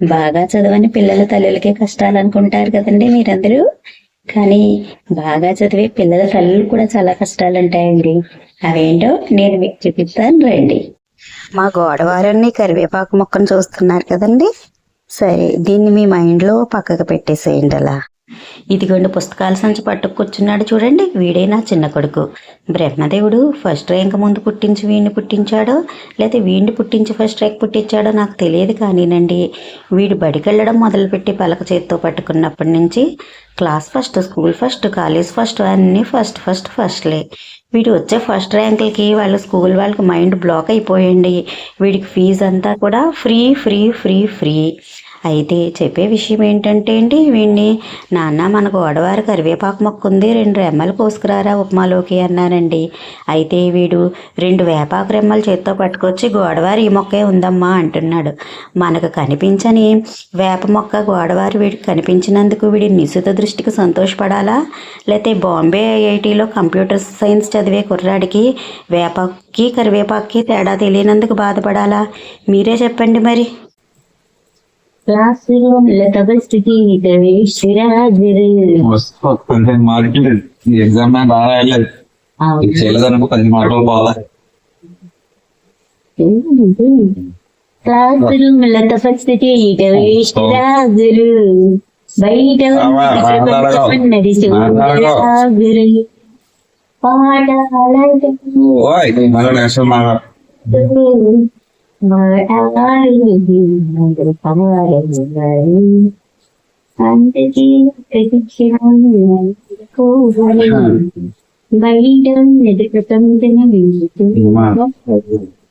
బాగా చదవని పిల్లల తల్లులకే కష్టాలు అనుకుంటారు కదండి మీరందరూ. కానీ బాగా చదివే పిల్లల తల్లులు కూడా చాలా కష్టాలు ఉంటాయండి అవేంటో నేను మీకు చూపిస్తాను రండి. మా గోడవారన్ని కరివేపాకు మొక్కను చూస్తున్నారు కదండి. సరే దీన్ని మీ మైండ్లో పక్కకు పెట్టేసేయండి అలా ఇదిగోండి పుస్తకాల సంచి పట్టుకు కూర్చున్నాడు చూడండి వీడే నా చిన్న కొడుకు. బ్రహ్మదేవుడు ఫస్ట్ ర్యాంక్ ముందు పుట్టించి వీడిని పుట్టించాడో లేకపోతే వీడిని పుట్టించి ఫస్ట్ ర్యాంక్ పుట్టించాడో నాకు తెలియదు కానీనండి. వీడు బడికెళ్ళడం మొదలుపెట్టి పలక చేత్తో పట్టుకున్నప్పటి నుంచి class first school first college first అన్నీ ఫస్ట్ ఫస్ట్ ఫస్ట్లే వీడు వచ్చే ఫస్ట్ ర్యాంకులకి వాళ్ళ స్కూల్ వాళ్ళకి మైండ్ బ్లాక్ అయిపోయండి. వీడికి ఫీజు అంతా కూడా ఫ్రీ ఫ్రీ ఫ్రీ ఫ్రీ అయితే చెప్పే విషయం ఏంటంటే అండి వీడిని నాన్న మన గోడవారి కరివేపాకు మొక్క ఉంది రెండు రెమ్మలు కోసుకురారా ఉప్మాలోకి అన్నానండి అయితే వీడు రెండు వేపాకు రెమ్మలు చేత్తో పట్టుకొచ్చి గోడవారి ఈ మొక్కే ఉందమ్మా అంటున్నాడు. మనకు కనిపించని వేప మొక్క గోడవారి వీడికి కనిపించినందుకు వీడి నిశిత దృష్టికి సంతోషపడాలా? లేకపోతే బాంబే ఐఐటిలో కంప్యూటర్ సైన్స్ చదివే కుర్రాడికి వేపాకి కరివేపాకుకి తేడా తెలియనందుకు బాధపడాలా? మీరే చెప్పండి మరి. క్లాస్ రూమ్లో తపస్థితి కొంచెం మార్కులు ఈ ఎగ్జామ్ మీద బాగా రాయలేదు చేయలేదనుకో పది మార్కులు పోవాలి క్లాస్ రూమ్లో తపస్థితి రాజులు బయట ఆమా, మాట్లాడకు. ఉన్నది మాట్లాడకు. Mm -hmm.